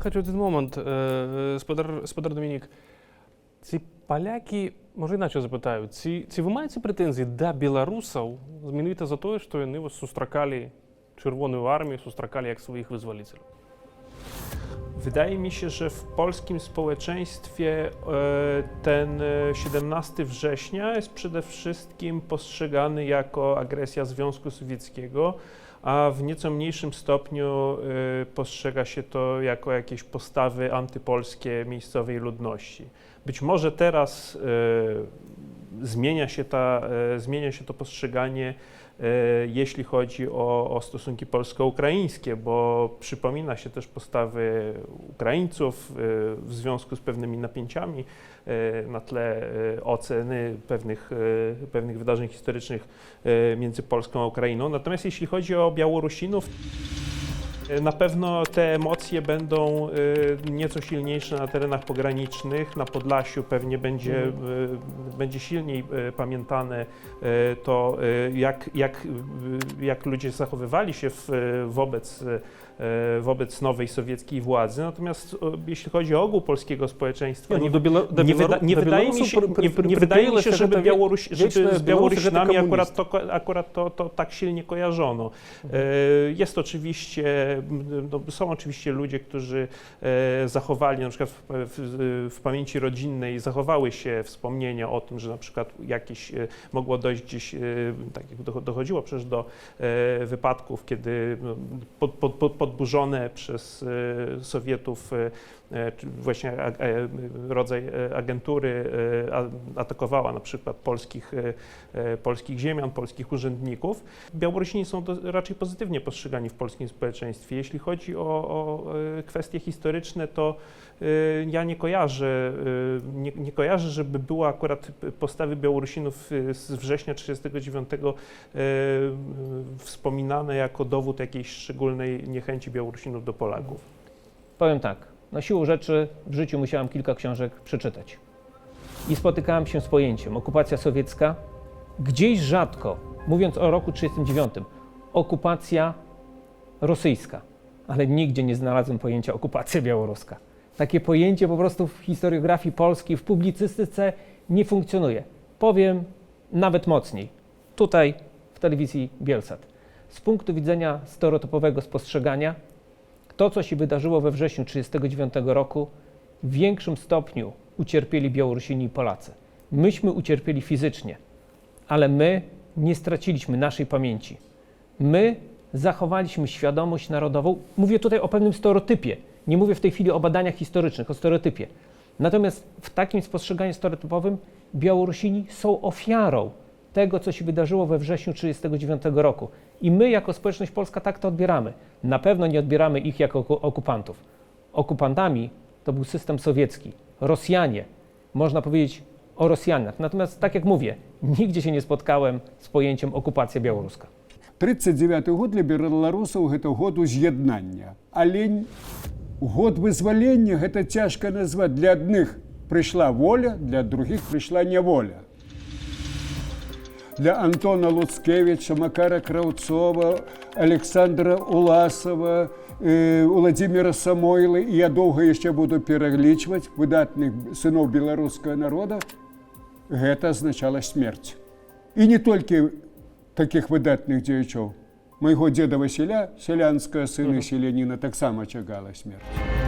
Я хочу один момент, сподар сподар Домінік. Ці палякі, можа іначе запытаю, ці, ці вы маеце прэтэнзіі да беларусаў менавіта за тое, што яны вас сустракалі чырвоную армію, сустракалі як сваіх вызваліцеляў? Wydaje mi się, że w polskim społeczeństwie e, ten e, 17 września jest przede wszystkim postrzegany jako agresja Związku Sowieckiego, a w nieco mniejszym stopniu e, postrzega się to jako jakieś postawy antypolskie miejscowej ludności. Być może teraz e, zmienia się, ta, e, zmienia się to postrzeganie e, jeśli chodzi o, o stosunki polsko-ukraińskie, bo przypomina się też postawy Ukraińców e, w związku z pewnymi napięciami na tle oceny pewnych, pewnych wydarzeń historycznych między Polską a Ukrainą. Natomiast jeśli chodzi o Białorusinów, Y, na pewno te emocje będą y, nieco silniejsze na terenach pogranicznych. Na Podlasiu pewnie będzie, y, będzie silniej pamiętane to, jak, jak, jak ludzie zachowywali się w, wobec, wobec nowej sowieckiej władzy. Natomiast jeśli chodzi o ogół polskiego społeczeństwa, nie, no, Bielo, nie, wyda, nie wydaje mi się, nie, nie wydaje mi się żeby, Białoruś, żeby z Białorusinami akurat, to, akurat to, to tak silnie kojarzono. Mm. Jest oczywiście no, są oczywiście ludzie, którzy e, zachowali, na przykład w, w, w pamięci rodzinnej zachowały się wspomnienia o tym, że na przykład jakieś e, mogło dojść gdzieś, e, tak jak docho- dochodziło przecież do wypadków, kiedy no, pod, pod, pod, podburzone przez Sowietów właśnie rodzaj agentury atakowała na przykład polskich, polskich ziemian, polskich urzędników. Białorusini są raczej pozytywnie postrzegani w polskim społeczeństwie. Jeśli chodzi o, o e, kwestie historyczne, to e, ja nie kojarzę, e, nie, nie kojarzę, żeby były akurat postawy Białorusinów z września 1939 wspominane jako dowód jakiejś szczególnej niechęci Białorusinów do Polaków. Powiem tak, na siłą rzeczy w życiu musiałem kilka książek przeczytać. I spotykałem się z pojęciem okupacja sowiecka, gdzieś rzadko, mówiąc o roku 1939, okupacja rosyjska, ale nigdzie nie znalazłem pojęcia okupacja białoruska. Takie pojęcie po prostu w historiografii polskiej, w publicystyce nie funkcjonuje. Powiem nawet mocniej. Tutaj w telewizji Bielsat. Z punktu widzenia stereotypowego spostrzegania, to, co się wydarzyło we wrześniu 1939 roku, w większym stopniu ucierpieli Białorusini i Polacy. Myśmy ucierpieli fizycznie, ale my nie straciliśmy naszej pamięci. My zachowaliśmy świadomość narodową. Mówię tutaj o pewnym stereotypie. Nie mówię w tej chwili o badaniach historycznych, o stereotypie. Natomiast w takim spostrzeganiu stereotypowym Białorusini są ofiarą tego, co się wydarzyło we wrześniu 1939 roku. I my, jako społeczność polska, tak to odbieramy. Na pewno nie odbieramy ich jako oku- okupantów. Okupantami to był system sowiecki. Rosjanie, można powiedzieć o Rosjanach. Natomiast, tak jak mówię, nigdzie się nie spotkałem z pojęciem okupacja białoruska. 39 год для беларусаў гэта год уз'яднання. Але год вызвалення гэта цяжка назваць. Для адных прыйшла воля для других прыйшла няволя. Для антона луцкевича макара краўцова александра уласова э, владимира самойлы і я доўга яшчэ буду пераглічваць выдатных сыноў беларускага народа гэта азначала смерць. І не толькі таких выдатных дзеячоў. Майго дзеда Васіля сялянская сына селяніна таксама чакала смерць